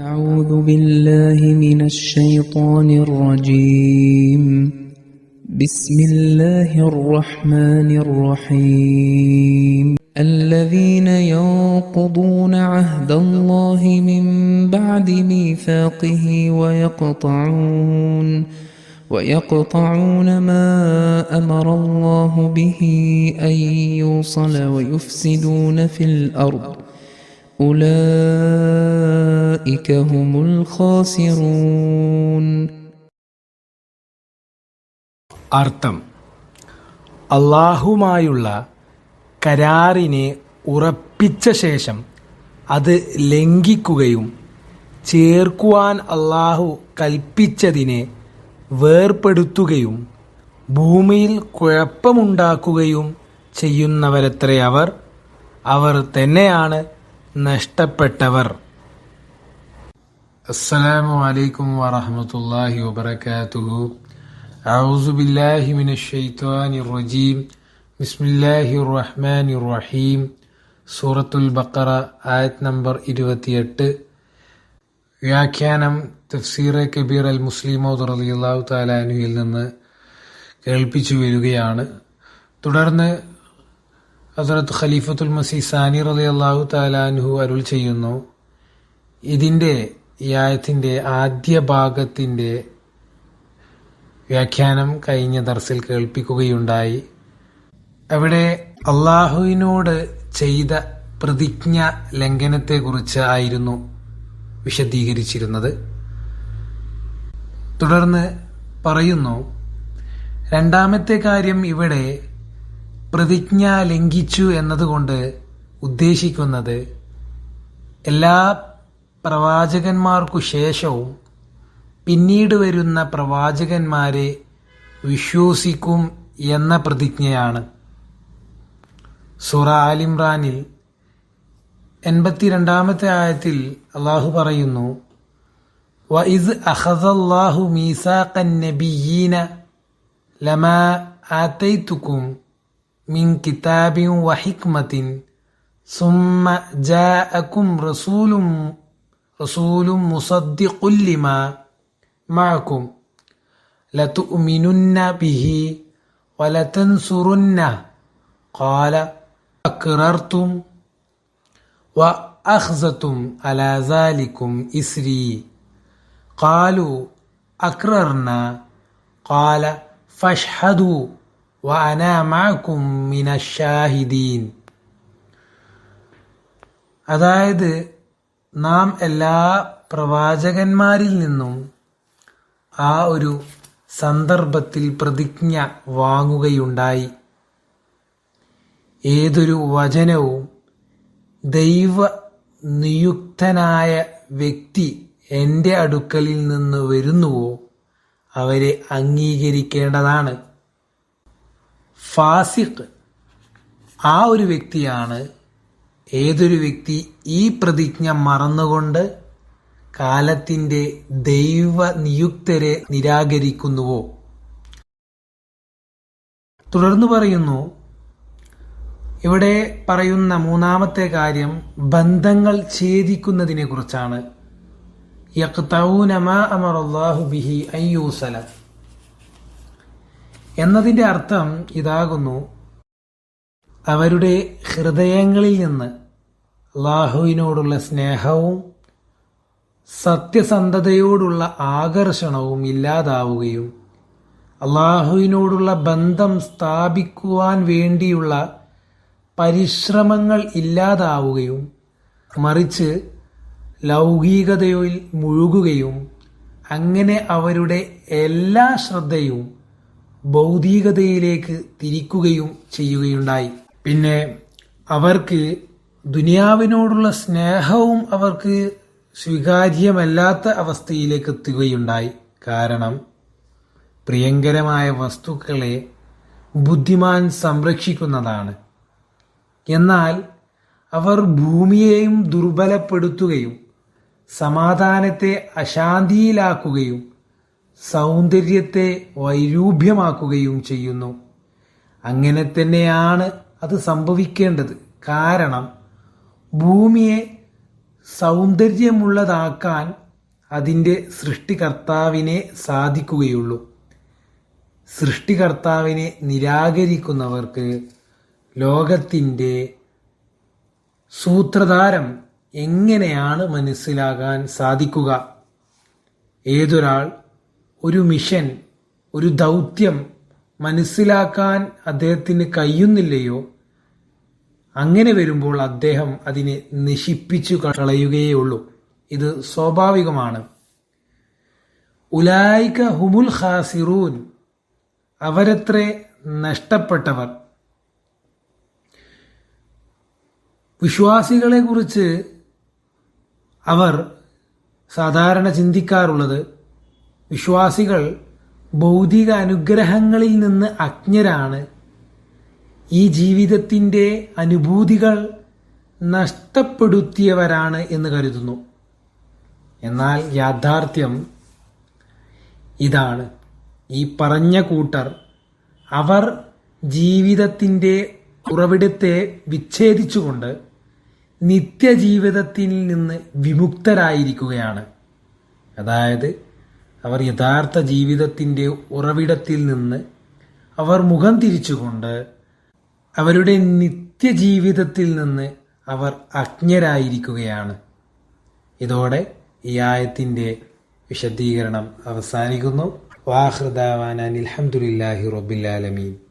أعوذ بالله من الشيطان الرجيم. بسم الله الرحمن الرحيم. الذين ينقضون عهد الله من بعد ميثاقه ويقطعون ويقطعون ما أمر الله به أن يوصل ويفسدون في الأرض. أولئك هم الخاسرون അർത്ഥം അള്ളാഹുമായുള്ള കരാറിനെ ഉറപ്പിച്ച ശേഷം അത് ലംഘിക്കുകയും ചേർക്കുവാൻ അള്ളാഹു കൽപ്പിച്ചതിനെ വേർപ്പെടുത്തുകയും ഭൂമിയിൽ കുഴപ്പമുണ്ടാക്കുകയും ചെയ്യുന്നവരത്രേ അവർ അവർ തന്നെയാണ് നഷ്ടപ്പെട്ടവർ السلام عليكم ورحمة الله وبركاته أعوذ بالله من الشيطان الرجيم بسم الله الرحمن الرحيم സൂറത്തുൽ ബക്കറ ആയത് നമ്പർ ഇരുപത്തിയെട്ട് വ്യാഖ്യാനം തഫ്സീർ കബീർ അൽ മുസ്ലിമോദ് റളിയല്ലാഹു താലാനുവിൽ നിന്ന് കേൾപ്പിച്ചു വരികയാണ് തുടർന്ന് ഹസരത്ത് ഖലീഫത്തുൽ മസീ സാനി റലി അള്ളാഹു താലാൻഹു അരുൾ ചെയ്യുന്നു ഇതിന്റെ ഈ ആദ്യ ഭാഗത്തിന്റെ വ്യാഖ്യാനം കഴിഞ്ഞ ദർസിൽ കേൾപ്പിക്കുകയുണ്ടായി. അവിടെ അള്ളാഹുവിനോട് ചെയ്ത പ്രതിജ്ഞ ലംഘനത്തെക്കുറിച്ച് ആയിരുന്നു വിശദീകരിച്ചിരുന്നത്. തുടർന്ന് പറയുന്നു രണ്ടാമത്തെ കാര്യം ഇവിടെ പ്രതിജ്ഞ ലംഘിച്ചു എന്നതുകൊണ്ട് ഉദ്ദേശിക്കുന്നത് എല്ലാ പ്രവാചകന്മാർക്കു ശേഷവും പിന്നീട് വരുന്ന പ്രവാചകന്മാരെ വിശ്വസിക്കും എന്ന പ്രതിജ്ഞയാണ്. സുറ ആലിമ്രാനിൽ എൺപത്തിരണ്ടാമത്തെ ആയത്തിൽ അള്ളാഹു പറയുന്നു വഇസ് അഹദല്ലാഹു മീസാഖൻ നബിയീന ലമാ ആതൈതുക്കും من كتاب وحكمة. ثم جاءكم رسول رسول مصدق لما معكم. لتؤمنن به ولتنصرنه. قال أكررتم وأخذتم على ذلكم إسري. قالوا أكررنا. قال فاشهدوا. വാനാമാക്കും മിനഷാഹിദീൻ അതായത് നാം എല്ലാ പ്രവാചകന്മാരിൽ നിന്നും ആ ഒരു സന്ദർഭത്തിൽ പ്രതിജ്ഞ വാങ്ങുകയുണ്ടായി. ഏതൊരു വചനവും ദൈവ നിയുക്തനായ വ്യക്തി എന്റെ അടുക്കലിൽ നിന്ന് വരുന്നുവോ അവരെ അംഗീകരിക്കേണ്ടതാണ്. ഫാസിഖ് ആ ഒരു വ്യക്തിയാണ്. ഏതൊരു വ്യക്തി ഈ പ്രതിജ്ഞ മറന്നുകൊണ്ട് കാലത്തിന്റെ ദൈവ നിയുക്തരെ നിരാകരിക്കുന്നുവോ? തുടർന്ന് പറയുന്നു ഇവിടെ പറയുന്ന മൂന്നാമത്തെ കാര്യം ബന്ധങ്ങൾ ഛേദിക്കുന്നതിനെ കുറിച്ചാണ്. ബിഹി അയ്യൂസല എന്നതിന്റെ അർത്ഥം ഇതാകുന്നു. അവരുടെ ഹൃദയങ്ങളിൽ നിന്ന് അള്ളാഹുവിനോടുള്ള സ്നേഹവും സത്യസന്ധതയോടുള്ള ആകർഷണവും ഇല്ലാതാവുകയും അള്ളാഹുവിനോടുള്ള ബന്ധം സ്ഥാപിക്കുവാൻ വേണ്ടിയുള്ള പരിശ്രമങ്ങൾ ഇല്ലാതാവുകയും മറിച്ച് ലൗകികതയിൽ മുഴുകുകയും അങ്ങനെ അവരുടെ എല്ലാ ശ്രദ്ധയും ഭൗതികതയിലേക്ക് തിരിക്കുകയും ചെയ്യുകയുണ്ടായി. പിന്നെ അവർക്ക് ദുനിയാവിനോടുള്ള സ്നേഹവും അവർക്ക് സ്വീകാര്യമല്ലാത്ത അവസ്ഥയിലേക്ക് എത്തുകയുണ്ടായി. കാരണം പ്രിയങ്കരമായ വസ്തുക്കളെ ബുദ്ധിമാൻ സംരക്ഷിക്കുന്നതാണ്. എന്നാൽ അവർ ഭൂമിയെയും ദുർബലപ്പെടുത്തുകയും സമാധാനത്തെ അശാന്തിയിലാക്കുകയും സൗന്ദര്യത്തെ വൈരൂപ്യമാക്കുകയും ചെയ്യുന്നു. അങ്ങനെ തന്നെയാണ് അത് സംഭവിക്കേണ്ടത്. കാരണം ഭൂമിയെ സൗന്ദര്യമുള്ളതാക്കാൻ അതിന്റെ സൃഷ്ടികർത്താവിനെ സാധിക്കുകയുള്ളൂ. സൃഷ്ടികർത്താവിനെ നിരാകരിക്കുന്നവർക്ക് ലോകത്തിന്റെ സൂത്രധാരം എങ്ങനെയാണ് മനസ്സിലാകാൻ സാധിക്കുക? ഏതൊരാൾ ഒരു മിഷൻ ഒരു ദൗത്യം മനസ്സിലാക്കാൻ അദ്ദേഹത്തിന് കഴിയുന്നില്ലയോ? അങ്ങനെ വരുമ്പോൾ അദ്ദേഹം അതിനെ നശിപ്പിച്ചു കളയുകയുള്ളൂ ഇത് സ്വാഭാവികമാണ്. ഉലായിക ഹുമുൽ ഖാസിറൂൻ അവരത്രേ നഷ്ടപ്പെട്ടവർ. വിശ്വാസികളെ കുറിച്ച് അവർ സാധാരണ ചിന്തിക്കാറുള്ളത് വിശ്വാസികൾ ഭൗതിക അനുഗ്രഹങ്ങളിൽ നിന്ന് അജ്ഞരാണ്. ഈ ജീവിതത്തിന്റെ അനുഭൂതികൾ നഷ്ടപ്പെടുത്തിയവരാണ് എന്ന് കരുതുന്നു. എന്നാൽ യാഥാർത്ഥ്യം ഇതാണ്. ഈ പറഞ്ഞ കൂട്ടർ അവർ ജീവിതത്തിന്റെ ഉറവിടത്തെ വിച്ഛേദിച്ചുകൊണ്ട് നിത്യജീവിതത്തിൽ നിന്ന് വിമുക്തരായിരിക്കുകയാണ്. അതായത് അവർ യഥാർത്ഥ ജീവിതത്തിന്റെ ഉറവിടത്തിൽ നിന്ന് അവർ മുഖം തിരിച്ചുകൊണ്ട് അവരുടെ നിത്യജീവിതത്തിൽ നിന്ന് അവർ അജ്ഞരായിരിക്കുകയാണ്. ഇതോടെ ഈ ആയത്തിന്റെ വിശദീകരണം അവസാനിക്കുന്നു. വാഹൃദാവാൻ അനിൽഹമുല്ലാഹി റബ്ബിലാലമീൻ